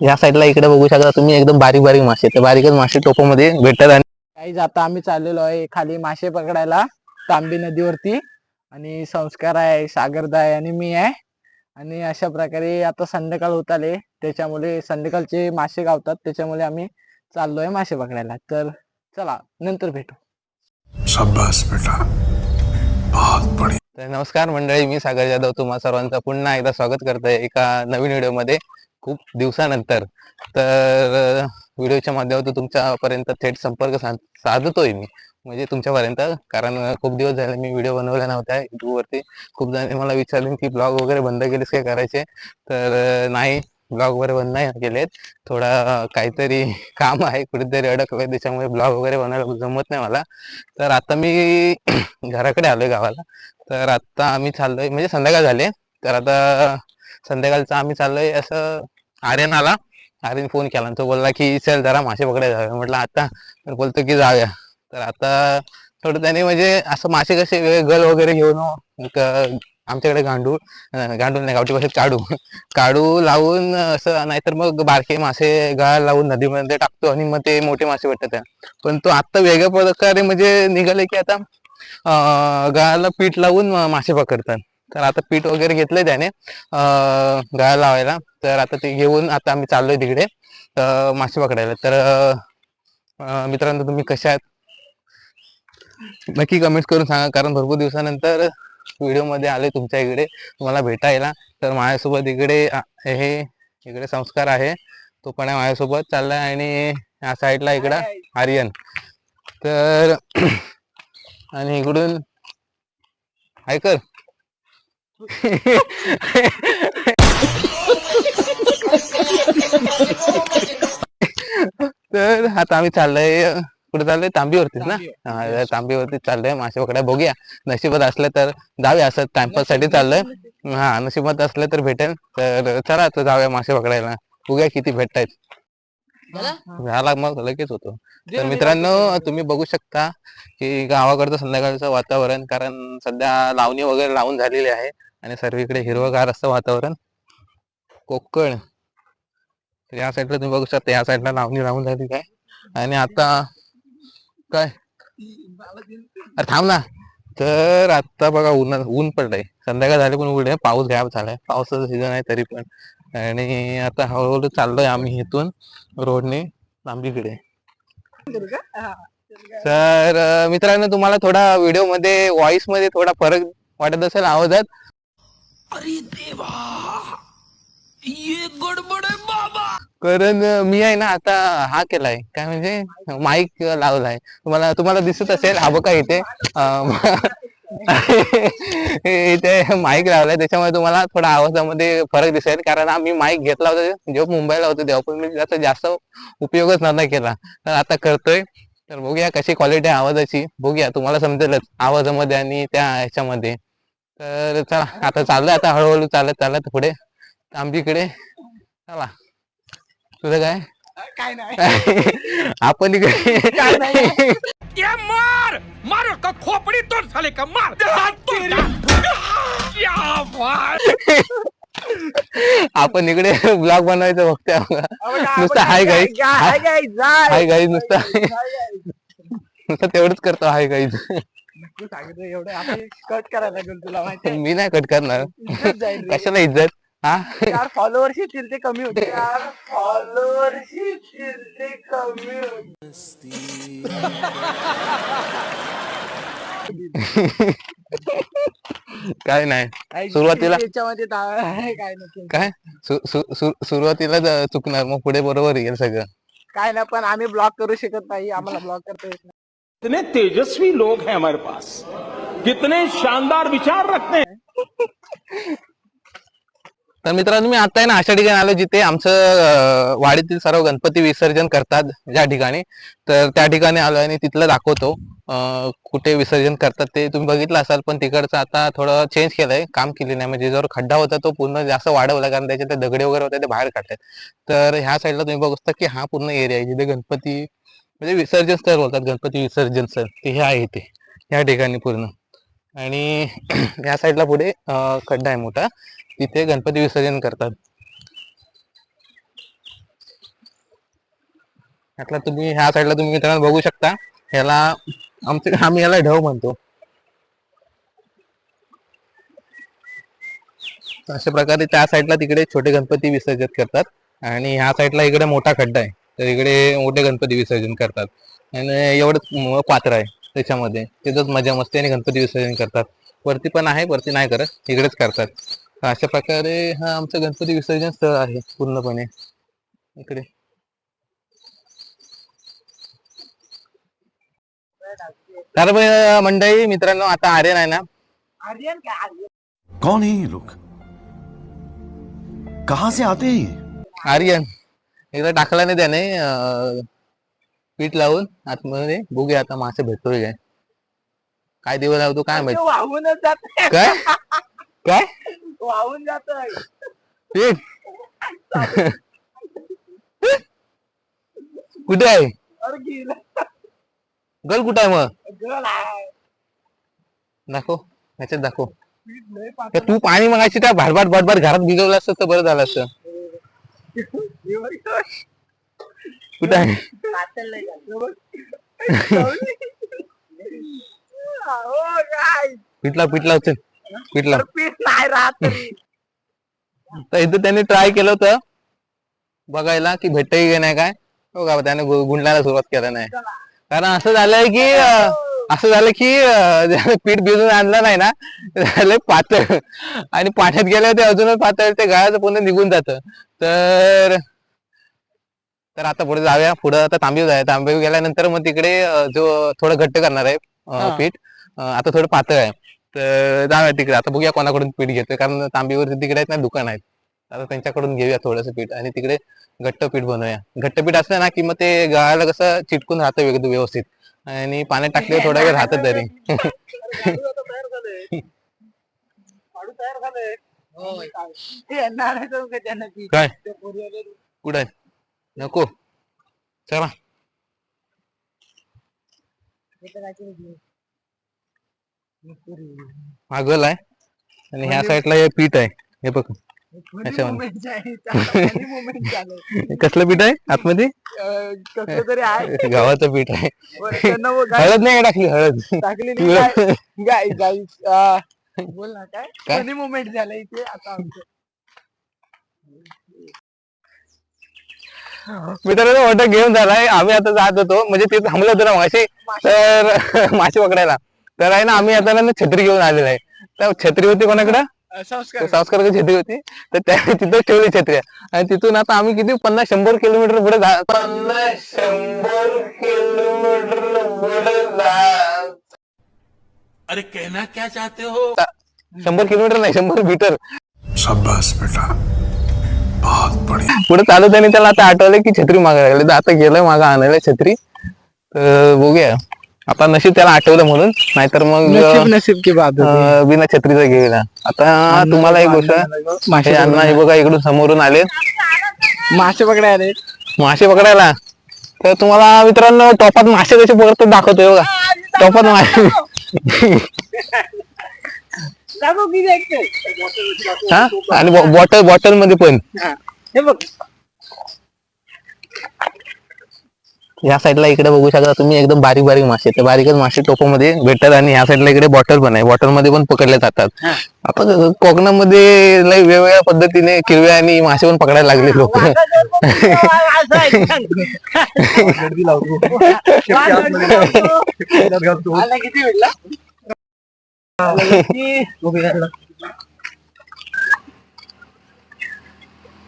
या साईडला इकडे बघू शकता तुम्ही एकदम बारीक बारीक मासे. ते बारीकच मासे टोपामध्ये भेटतात आणि काही आता आम्ही चाललेलो आहे खाली मासे पकडायला तांबी नदीवरती. आणि संस्कार आहे सागरदा आहे आणि मी आहे. आणि अशा प्रकारे आता संध्याकाळ होत आले. त्याच्यामुळे संध्याकाळचे मासे गावतात. त्याच्यामुळे आम्ही चाललोय मासे पकडायला. तर चला नंतर भेटू. शाबाश बेटा. बहुत बढ़िया. तर नमस्कार मंडळी मी सागर जाधव तुम्हा सर्वांचं पुन्हा एकदा स्वागत करतोय एका नवीन व्हिडिओमध्ये खूप दिवसानंतर. तर व्हिडिओच्या माध्यमातून तुमच्यापर्यंत थेट संपर्क साध साधतोय मी. म्हणजे तुमच्यापर्यंत कारण खूप दिवस झाले मी व्हिडिओ बनवला नव्हता युट्यूबवरती. खूप जण मला विचारले की ब्लॉग वगैरे बंद केलेस काय करायचे? तर नाही ब्लॉग वगैरे बंद नाही केलेत. थोडा काहीतरी काम आहे कुठेतरी अडकलंय त्याच्यामुळे ब्लॉग वगैरे बनवायला जमत नाही मला. तर आता मी घराकडे आलोय गावाला. तर आता आम्ही चाललोय म्हणजे संध्याकाळ झाले तर आता संध्याकाळचं आम्ही चाललोय असं आर्यन आला आर्यन फोन केला आणि तो बोलला की चल जरा मासे पकडायला जाऊया. म्हटलं आता. तर बोलतो की जाऊया. तर आता थोडं त्याने म्हणजे असं मासे कसे गल वगैरे घेऊन आमच्याकडे गांडूळ गांडूळ नाही गावठी भाषेत काढू काढू लावून असं नाहीतर मग बारके मासे गाळ लावून नदीमध्ये टाकतो आणि मग ते मोठे मासे भेटतात पण तो आता वेगळ्या प्रकारे म्हणजे निघाले की आता गाळाला पीठ लावून मासे पकडतात. तर आता पीठ वगैरे घेतलंय त्याने. गळा लावायला. तर आता ते घेऊन आता आम्ही चाललोय तिकडे तर मासे पकडायला. तर मित्रांनो तुम्ही कशा आहात? नक्की कमेंट करून सांगा. कारण भरपूर दिवसानंतर व्हिडिओमध्ये आले तुमच्या इकडे. तुम्हाला भेटायला. तर माझ्यासोबत इकडे हे इकडे संस्कार आहे. तो पण आहे माझ्यासोबत. चाललाय आणि या साईडला इकडं आर्यन. तर आणि इकडून ऐकर तर आता आम्ही चाललोय कुठे चाललोय? तांबीवरतीच ना? हा तांबीवरती चाललोय. मासे पकडाय बघूया. नशिबात असलं तर जाऊया असं टाइमपाससाठी चाललोय. हा नशिबात असलं तर भेटेल. तर चला आता जाऊया मासे पकडायला. बघूया किती भेटतायत. झाला? मग लगेच होतो. तर मित्रांनो तुम्ही बघू शकता की गावाकडचं संध्याकाळचं वातावरण कारण सध्या लावणी वगैरे लावून झालेली आहे. आणि सर्वीकडे हिरवगार असतं वातावरण कोकण. तर या साईडला तुम्ही बघू शकता या साईडला लावणी लावून झाली काय? आणि आता काय? अरे थांब ना. तर आता बघा ऊन ऊन पडलंय. संध्याकाळ झाली पण उघडे पाऊस गायब झालाय. पावसाचा सीझन आहे तरी पण. आणि आता हळूहळू चाललोय आम्ही इथून रोडने लांबीकडे. तर मित्रांनो तुम्हाला थोडा व्हिडिओमध्ये व्हॉइसमध्ये थोडा फरक वाटत असेल आवाजात. कारण मी आहे ना आता हा केलाय. काय म्हणजे? माईक लावलाय. तुम्हाला तुम्हाला दिसत असेल हा बघा इथे. अं, इथे माईक लावलाय. त्याच्यामुळे तुम्हाला थोडा आवाजामध्ये फरक दिसेल. कारण आम्ही माईक घेतला होता जेव्हा मुंबईला होतो तेव्हा पण मी त्याचा जास्त उपयोगच नव्हता केला. तर आता करतोय. तर बघूया कशी क्वालिटी आहे आवाजाची. बघूया तुम्हाला समजेलच आवाजामध्ये आणि त्या ह्याच्यामध्ये. तर चला आता चाललंय आता हळूहळू चालत चालत पुढे. आंबीकडे चला. तुझं काय? काय नाही. आपण इकडे. काय नाही. ये मार! मार का खोपड़ी तोड़ साले का? मार! आपण इकडे ब्लॉग बनवायचं बघतोय बघा. नुसतं हाय गाई हाय गाई हाय गाई नुसतं. नुसतं तेवढंच करतो हाय गाई सांगितलं एवढं कट करायला लागेल तुला माहिती मी नाही कट करणार. जाईल रे. कशाला इज्जत? हा? चार फॉलोअर्स येतील ते कमी होते चार फॉलोअर्स येतील ते कमी होते काय नाही. सुरुवातीला- याच्यामध्ये दा- काय नाही काय? सु- सु- सु- सुरुवातीला ज- चुकणार मग पुढे बरोबर येईल सगळं. काय नाही पण आम्ही ब्लॉक करू शकत नाही. आम्हाला ब्लॉक करता येत नाही. कितने तेजस्वी लोग हैं हमारे पास। कितने शानदार विचार रखते हैं। तर मित्रांनो मी आता आहे ना अशा ठिकाणी आलो जिथे आमचं वाडीतील सर्व गणपती विसर्जन करतात ज्या ठिकाणी. तर त्या ठिकाणी आलो आणि तिथलं दाखवतो कुठे विसर्जन करतात ते. तुम्ही बघितलं असाल पण तिकडचं आता थोडं चेंज केलंय काम केले नाही. म्हणजे जो खड्डा होता तो पूर्ण जास्त वाढवला कारण त्याच्यात दगडे वगैरे होते ते बाहेर काढतात. तर ह्या साईडला तुम्ही बघू शकता की हा पूर्ण एरिया आहे जिथे गणपती म्हणजे विसर्जन स्थळ बोलतात गणपती विसर्जन स्थळ. ते हे आहे ते या ठिकाणी पूर्ण. आणि या साईडला पुढे खड्डा आहे मोठा. तिथे गणपती विसर्जन करतात. यातला तुम्ही ह्या साईडला तुम्ही मित्रांनो बघू शकता. याला आमचे आम्ही याला ढव म्हणतो. अशा प्रकारे त्या साईडला तिकडे छोटे गणपती विसर्जित करतात. आणि ह्या साईडला इकडे मोठा खड्डा आहे. तर इकडे मोठे गणपती विसर्जन करतात. आणि एवढं पात्र आहे त्याच्यामध्ये. तिथंच मजा मस्ती आणि गणपती विसर्जन करतात. वरती पण आहे वरती नाही करत. इकडेच करतात. अशा प्रकारे हा आमचं गणपती विसर्जन स्थळ आहे पूर्णपणे. इकडे. तर मंडळी मित्रांनो आता आर्यन आहे ना? आर्यन काय आर्यन. कौन है ये लोग? कहां से आते हैं? आर्यन. एकदा टाकला नाही त्याने पीठ लावून आतमध्ये. बघूया आता मासे भेटतोय काय. काय दिवस लावतो काय माहीत. वाहूनच जात काय? काय? वाहून जात पीठ? कुठे आहे? गेलं. कुठे आहे मग? दाखव ह्याच्यात दाखव. तू पाणी मगाशी त्या भाडभाड भाडभाड घरात भिजवलं असतं तर बरं झालं असतं. पातळ कुठे आहे? झालं. उचल. पिठला. पीठ नाही राहत तरी. इथं त्यांनी ट्राय केलं होतं बघायला की भेटतही की नाही काय. हो का त्याने गु- गुंडलायला सुरुवात केला नाही. कारण असं झालंय की असं झालं की पीठ भिजून आणलं नाही ना ते झालंय पातळ. आणि पाण्यात गेल्यावर ते अजूनच पातळ ते गाळाचं पूर्ण निघून जातं. तर तर आता पुढे जाऊया. पुढे आता तांबीव जाऊया. तांबीव गेल्यानंतर मग तिकडे जो थोडं घट्ट करणार आहे. पीठ. आता थोडं पातळ आहे. तर जाऊया तिकडे. आता बघूया कोणाकडून पीठ घेतोय. कारण तांबीवरती तिकडे आहेत ना दुकान आहेत. आता त्यांच्याकडून घेऊया थोडंसं पीठ आणि तिकडे घट्ट पीठ बनवूया. घट्ट पीठ असलं ना की मग ते गळाला कसं चिटकून राहतं वेगळं व्यवस्थित. आणि पाण्यात टाकल्यावर थोडा वेळ राहतं तरी? काय? कुठं आहे? नको. चला. हा गल आहे. आणि ह्या साईडला हे पीठ आहे. हे बघ. कसलं पीठ आहे? आतमध्ये? अं, कसलं तरी आहे. गावाचं पीठ आहे. हळद नाही टाकली? हळद. अं, बोल ना काय? मुवमेंट झालं इथे? आता आमचं. मित्रांनो ऑर्डर घेऊन झालाय आम्ही आता जात होतो. म्हणजे ते थांबलं होतं ना मासे तर मासे पकडायला. तर आहे ना आम्ही आता ना छत्री घेऊन आलेलो आहे. तर छत्री होती कोणाकडे? संस्कार. संस्कार छत्री होती. तर त्या तिथं ठेवली छत्री. आणि तिथून आता आम्ही किती? पन्नास शंभर किलोमीटर पुढे जा पन्नास शंभर किलोमीटर पुढे जा- अरे कहना क्या चाहते हो? शंभर किलोमीटर नाही शंभर मीटर. बेटा. पुढे चालत आणि त्याला आता आठवलं की छत्री मागायला लागली. तर आता गेलोय मागा आणायला छत्री. तर बघूया. आता नशीब त्याला आठवलं म्हणून. नाहीतर मग नसीब की बात होती. अं, बिना छत्रीचा घेऊया आता तुम्हाला एक गोष्ट मासे अण्णा हे बघा इकडून समोरून आले. मासे पकडायला आले. मासे पकडायला. तर तुम्हाला मित्रांनो टोपात मासे कसे पकडतात दाखवतोय बघा. टोपात मासे. हा? आणि बॉटल बॉटलमध्ये पण? हे. बघ. या साईडला इकडे बघू शकता तुम्ही एकदम बारीक बारीक मासे. ते बारीकच मासे टोपामध्ये भेटतात आणि ह्या साईडला इकडे बॉटल पण आहे. बॉटलमध्ये पण पकडले जातात. आता कोकणामध्ये लय वेगवेगळ्या पद्धतीने किरव्या आणि मासे पण पकडायला लागले लोक. किती भेटला तर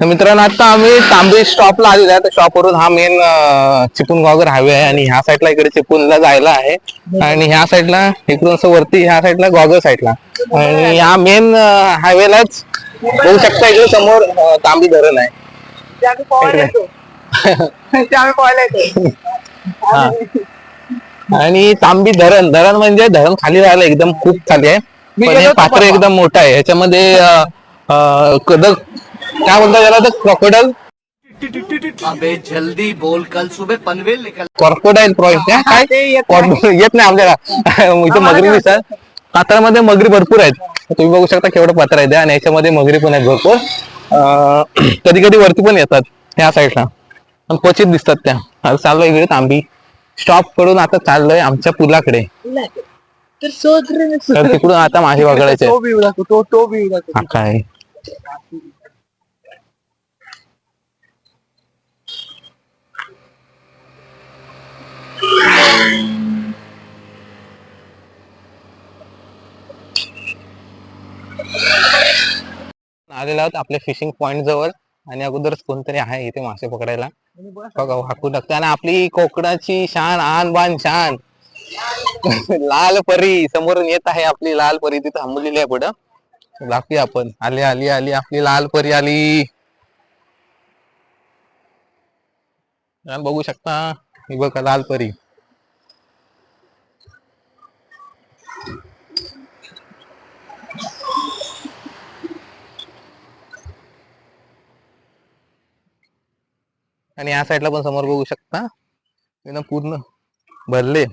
मित्रांनो आता आम्ही तांबे स्टॉपला आलेलो आहे. स्टॉपवरून हा मेन चिपळूण गावकर हायवे आहे आणि ह्या साईडला इकडे चिपळूणला जायला आहे. आणि ह्या साईडला इकडून वरती ह्या साईडला गॉगल साईडला आणि ह्या मेन हायवेलाच बघू शकता इकडे समोर तांबी धरण आहे. आणि तांबी धरण धरण म्हणजे धरण खाली राहिलं एकदम खूप खाली आहे. पण हे पात्र. एकदम मोठं आहे. याच्यामध्ये कदक काय बोलतात त्याला तर क्रॉकोडाईल अबे जल्दी बोल कल सुबह पनवेल निकल कॉर्पोडाईल प्रॉइंट काय? येत नाही. आपल्याला. इथे मगरी दिसतात पात्रामध्ये मगरी भरपूर आहेत. तुम्ही बघू शकता केवढं पात्र आहे. ते आणि याच्यामध्ये मगरी पण आहेत भरपूर. कधी कधी वरती पण येतात ह्या साईडला पण क्वचित दिसतात त्या. चाललोय इकडे तांबी. स्टॉप करून आता चाललोय आमच्या पुलाकडे. तर तिकडून आता मासे पकडायचे तो बिवडा तो तो बिवडा हा काय? आलेलो आहोत आपल्या फिशिंग पॉइंट जवळ. आणि अगोदरच कोणतरी आहे इथे मासे पकडायला. बघा वाकू टाकतो आणि आपली कोकणाची शान आन बान शान. लाल परी समोरून येत आहे आपली लाल परी. तिथे थांबलेली आहे पुढं. दाखवूया आपण. आली आली आली. आपली लाल परी आली. बघू शकता. ही बघा लाल परी. आणि या साईडला पण समोर बघू शकता. एकदम पूर्ण भरले.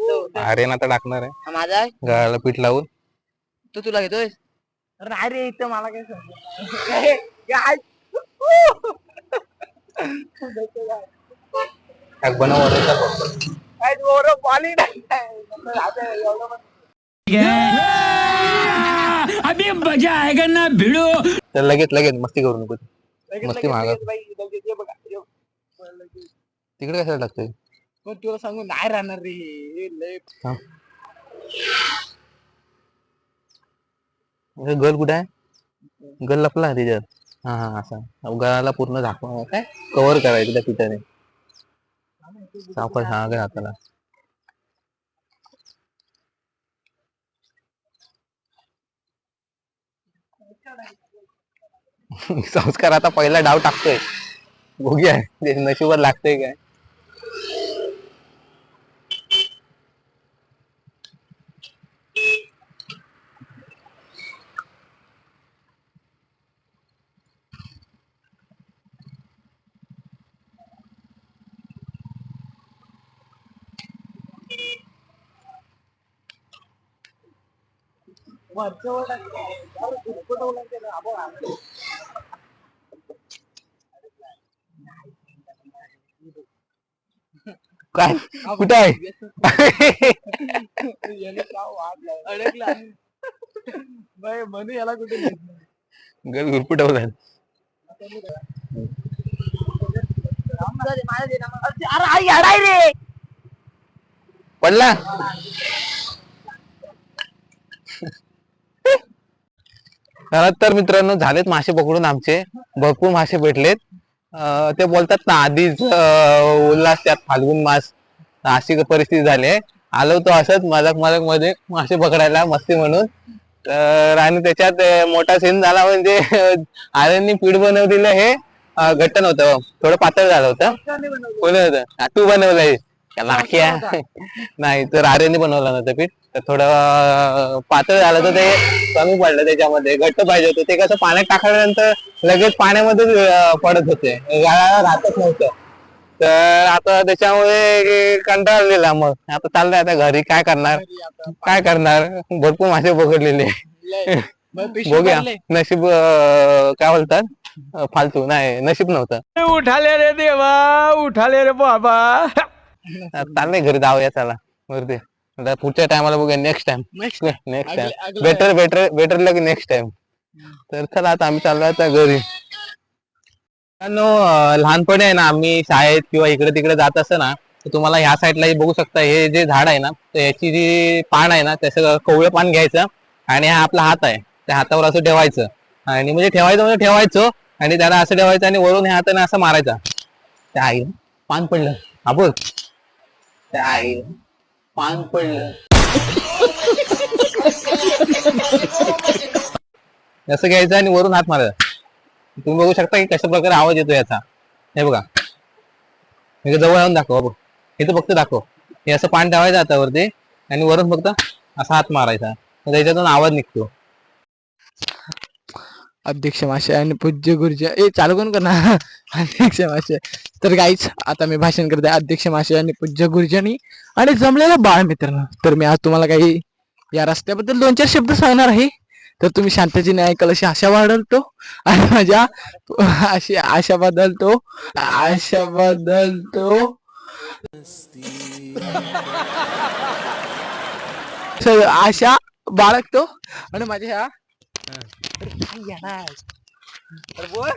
तो- आर्यन आता टाकणार आहे. माझा गळाला पीठ लावून. तो तुला घेतोय अरे इथं मला काय बनव पाणी नाही. आता अभी मजा आएगा ना भिड़ो तर लगेच लगेच मस्ती करू नको मस्ती लगेच- तिकडे कशाला लागतंय पण तुला सांगू नाही राहणार रे हे लय गल कुठे आहे गल लपला त्याच्यात हा हा असा गळाला पूर्ण झाकून काय कव्हर करायचं त्या पिठाने सापड हा काय हाताला संस्कार आता पहिला डाव टाकतोय. बघूया ते नशिबात लागतोय काय? वरच्या वर टाकलं. अरे, गुरफटवलं त्याला. आपण आणलं. काय? कुठं आहे? अडकला बाई, म्हणू याला कुठे नेत नाही. गल गुरपुटवलाय अरे आई अडाय रे पडला? खरं तर मित्रांनो झालेत मासे पकडून आमचे. भरपूर मासे भेटलेत. ते बोलतात ना आधीच उल्हास त्यात फाल्गुन मास अशी परिस्थिती झाली आहे. आलो तो असंच मजाक मजाकमध्ये मासे पकडायला मस्ती म्हणून. तर आणि त्याच्यात मोठा सीन झाला म्हणजे आर्यांनी पीठ बनवलेलं हे अं, घट्ट नव्हतं थोडं पातळ झालं होतं. कोणी होतं? तू बनवलंय. लाख्या नाही तर आर्यने बनवलं नव्हतं पीठ. तर थोडं पातळ झालं तर ते कमी पडलं त्याच्यामध्ये. घट्ट पाहिजे होतं. ते कसं पाण्यात टाकल्यानंतर लगेच पाण्यामध्येच पडत होते. गाळाला राहतच नव्हतं. तर आता त्याच्यामुळे कंटाळलेला मग. आता चाललंय आता घरी. काय करणार? काय करणार? भरपूर मासे पकडलेले बघूया. नशीब काय बोलतात? फालतू. नाही नशीब नव्हतं. उठाले रे देवा उठाले रे बाबा. चाललंय घरी जाऊया चला. वरती. आता पुढच्या टायमाला बघूया next time next time better better better लग नेक्स्ट टाइम तर चला आता आम्ही चाललो आता घरी. लहानपणी आहे ना आम्ही शाळेत किंवा इकडे तिकडे जात असं ना तुम्हाला ह्या साईडला बघू शकता हे जे झाड आहे ना याची जी पान आहे ना त्याचं कवळं पान घ्यायचं आणि हा आपला हात आहे. त्या हातावर असं ठेवायचं. आणि म्हणजे ठेवायचं म्हणजे ठेवायचं आणि त्याला असं ठेवायचं आणि वरून ह्या हाताने असं मारायचा. त्या आई पान पडलं. हा बोल पान पडलं असं घ्यायचं आणि वरून हात मारायचा तुम्ही बघू शकता की कशा प्रकारे आवाज येतो याचा हे बघा हे जवळ येऊन दाखव बघ हे तर फक्त दाखव हे असं पान ठेवायचं हातावरती आणि वरून फक्त असा हात मारायचा त्याच्यातून आवाज निघतो अध्यक्ष मासे आणि पूज्य गुरुजी. ए चालू कोण करणार? अध्यक्ष मासे. तर गाईच आता मी भाषण करते अध्यक्ष मासे आणि पूज्य गुरुजनी. आणि जमलेला बाळ मित्रांनो. तर मी आज तुम्हाला काही या रस्त्याबद्दल दोन चार शब्द सांगणार आहे. तर तुम्ही शांतजीने ऐकाल अशी आशा वाढवतो आणि माझ्या अशी आशा बदलतो. आशा बदलतो. स- आशा बाळगतो. आणि माझ्या ह्या अरे बोल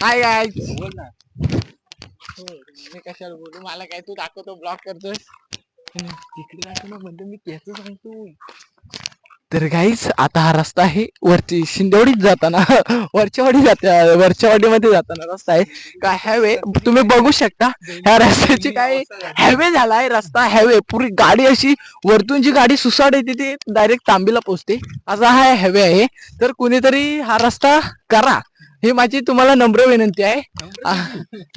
हाय हाय बोल ना मी कशाला बोलू मला काय तू दाखवतो ब्लॉक करतोय तिकडे दाखव ना म्हणतो मी त्याच सांगतो तर गाईच आता हा रस्ता आहे. वरती शिंदेवाडीत जाताना वरच्यावाडी जाता वरच्यावाडीमध्ये जाताना रस्ता आहे. काय हायवे तुम्ही बघू शकता ह्या रस्त्याची काय हायवे झालाय. रस्ता हायवे पुरी गाडी अशी वरतून जी गाडी सुसाट येते ती डायरेक्ट तांबीला पोहोचते. असा हा हायवे आहे. तर कुणीतरी हा रस्ता करा. ही माझी तुम्हाला नम्र विनंती आहे.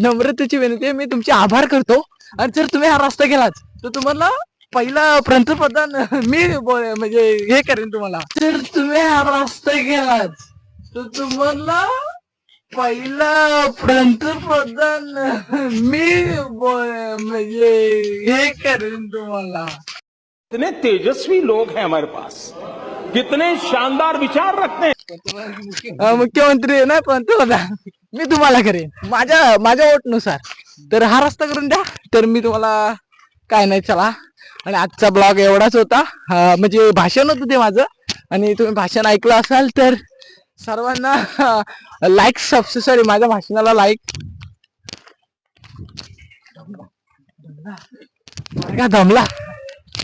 नम्रतेची विनंती आहे. मी तुमचे आभार करतो. आणि जर तुम्ही हा रस्ता केलात तर तुम्हाला पहिला पंतप्रधान मी म्हणजे हे करेन तुम्हाला. जर तुम्ही हा रस्ता केलात तर तुम्हाला पहिला पंतप्रधान मी म्हणजे हे करेन तुम्हाला. कितने तेजस्वी लोग हैं हमारे पास। कितने शानदार विचार रखते हैं। मुख्यमंत्री नाही पंतप्रधान? मी तुम्हाला करेन. माझ्या माझ्या वोटनुसार. तर हा रस्ता करून द्या तर मी तुम्हाला काय नाही चला. आणि आजचा ब्लॉग एवढाच होता. म्हणजे भाषण होतं ते माझं. आणि तुम्ही भाषण ऐकलं असाल तर सर्वांना लाईक सबस सॉरी माझ्या भाषणाला लाईक का दमला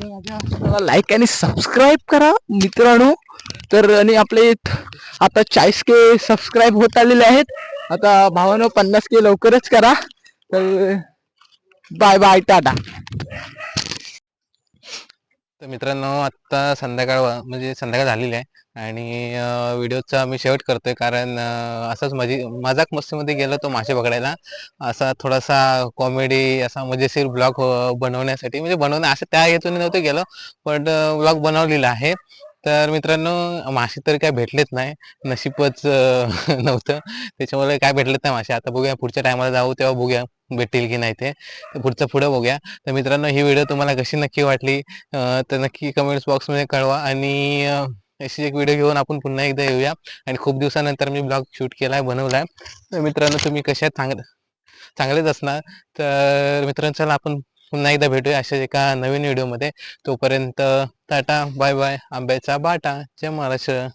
माझ्या लाईक आणि सबस्क्राईब करा मित्रांनो. तर आणि आपले आता चाळीस के सबस्क्राईब होत आलेले आहेत. आता भावानं पन्नास के लवकरच करा. तर बाय बाय टाटा. तर मित्रांनो आत्ता संध्याकाळ वा- म्हणजे संध्याकाळ झालेली आहे आणि व्हिडिओचा मी शेवट करतोय कारण अं, असंच मजी मजाक मस्तीमध्ये गेलो तो मासे पकडायला. असा थोडासा कॉमेडी असा मजेशीर ब्लॉग बनवण्यासाठी म्हणजे बनवणं असं त्या हेतूने नव्हतं गेलो पण ब्लॉग बनवलेला आहे. तर मित्रांनो मासे तर काय भेटलेच नाही नशीबच अं, नव्हतं. त्याच्यामुळे काय भेटलेत नाही मासे? आता बघूया पुढच्या टायमाला जाऊ तेव्हा बघूया. भेटतील की नाही ते. पुढचं पुढं बघूया. तर मित्रांनो ही व्हिडिओ तुम्हाला कशी नक्की वाटली तर नक्की कमेंट्स बॉक्समध्ये कळवा. आणि अशी एक व्हिडिओ घेऊन आपण पुन्हा एकदा येऊया. आणि खूप दिवसानंतर मी ब्लॉग शूट केला आहे बनवलाय. तर मित्रांनो तुम्ही कशा आहेत चांगलेच असणार. तर मित्रांनो चला आपण पुन्हा एकदा भेटूया अशाच एका नवीन व्हिडिओमध्ये. तोपर्यंत टाटा बाय बाय. आंब्याचा बाटा जय महाराष्ट्र.